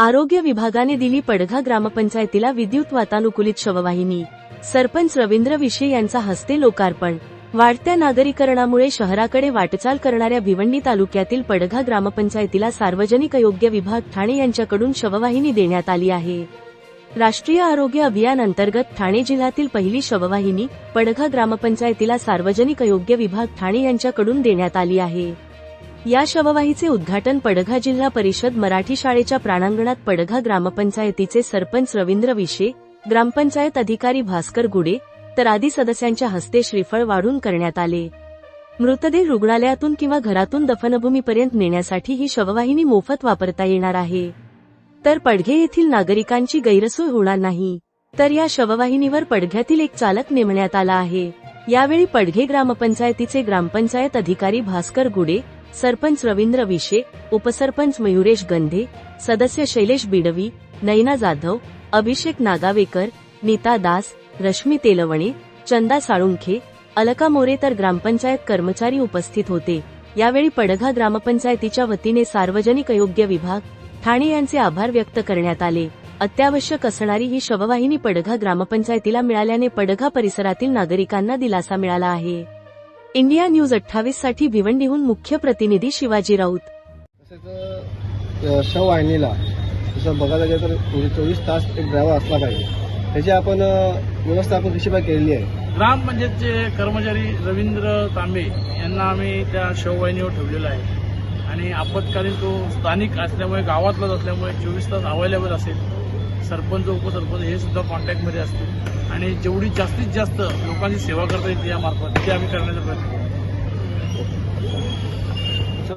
आरोग्य विभागाने दिली पडघा ग्रामपंचायतीला विद्युत वातानुकूलित शववाहिनी. सरपंच रवींद्र विशे यांचा हस्ते लोकार्पण. वाढत्या नागरीकरणामुळे शहराकडे वाटचाल करणाऱ्या भिवंडी तालुक्यातील पडघा ग्रामपंचायतीला सार्वजनिक योग्य विभाग ठाणे यांच्याकडून शववाहिनी देण्यात आली आहे. राष्ट्रीय आरोग्य अभियान अंतर्गत ठाणे जिल्ह्यातील पहिली शववाहिनी पडघा ग्रामपंचायतीला सार्वजनिक योग्य विभाग ठाणे यांच्याकडून देण्यात आली आहे. या शववाहीचे उद्घाटन पडघा जिल्हा परिषद मराठी शाळेच्या प्रांगणात पडघा ग्रामपंचायतीचे सरपंच रवींद्र विशे ग्रामपंचायत अधिकारी भास्कर गुडे तर आदी सदस्यांच्या हस्ते श्रीफळ वाढून करण्यात आले. मृतदेह रुग्णालयातून किंवा घरातून दफनभूमीपर्यंत नेण्यासाठी ही शववाहिनी मोफत वापरता येणार आहे. तर पडघे येथील नागरिकांची गैरसोय होणार नाही. तर या शववाहिनीवर पडघ्यातील एक चालक नेमण्यात आला आहे. यावेळी पडघे ग्रामपंचायतीचे ग्रामपंचायत अधिकारी भास्कर गुडे सरपंच रवींद्र विशे उपसरपंच मयुरेश गंधे सदस्य शैलेश बिडवी नैना जाधव अभिषेक नागावेकर नीता दास रश्मी तेलवणे चंदा साळुंखे अलका मोरे तर ग्रामपंचायत कर्मचारी उपस्थित होते. यावेळी पडघा ग्रामपंचायतीच्या वतीने सार्वजनिक अयोग्य विभाग ठाणे यांचे आभार व्यक्त करण्यात आले. अत्यावश्यक असणारी ही शववाहिनी पडघा ग्रामपंचायतीला मिळाल्याने पडघा परिसरातील नागरिकांना दिलासा मिळाला आहे. इंडिया न्यूज अठ्ठावीससाठी भिवंडीहून मुख्य प्रतिनिधी शिवाजी राऊत. तसेच शववाहिनीला जसं बघायला गेलं तर म्हणजे चोवीस तास एक ड्रायव्हर असला पाहिजे. त्याची आपण व्यवस्था आपण कशी केलेली आहे. ग्रामपंचायतचे कर्मचारी रवींद्र तांबे यांना आम्ही त्या शववाहिनीवर ठेवलेला आहे. आणि आपत्कालीन तो स्थानिक असल्यामुळे गावातलाच असल्यामुळे चोवीस तास अवेलेबल असेल. सरपंच उपसरपंच हे सुद्धा कॉन्टॅक्टमध्ये असतील. आणि जेवढी जास्तीत जास्त लोकांची सेवा करता येईल यामार्फत ते आम्ही करण्याचा प्रयत्न करू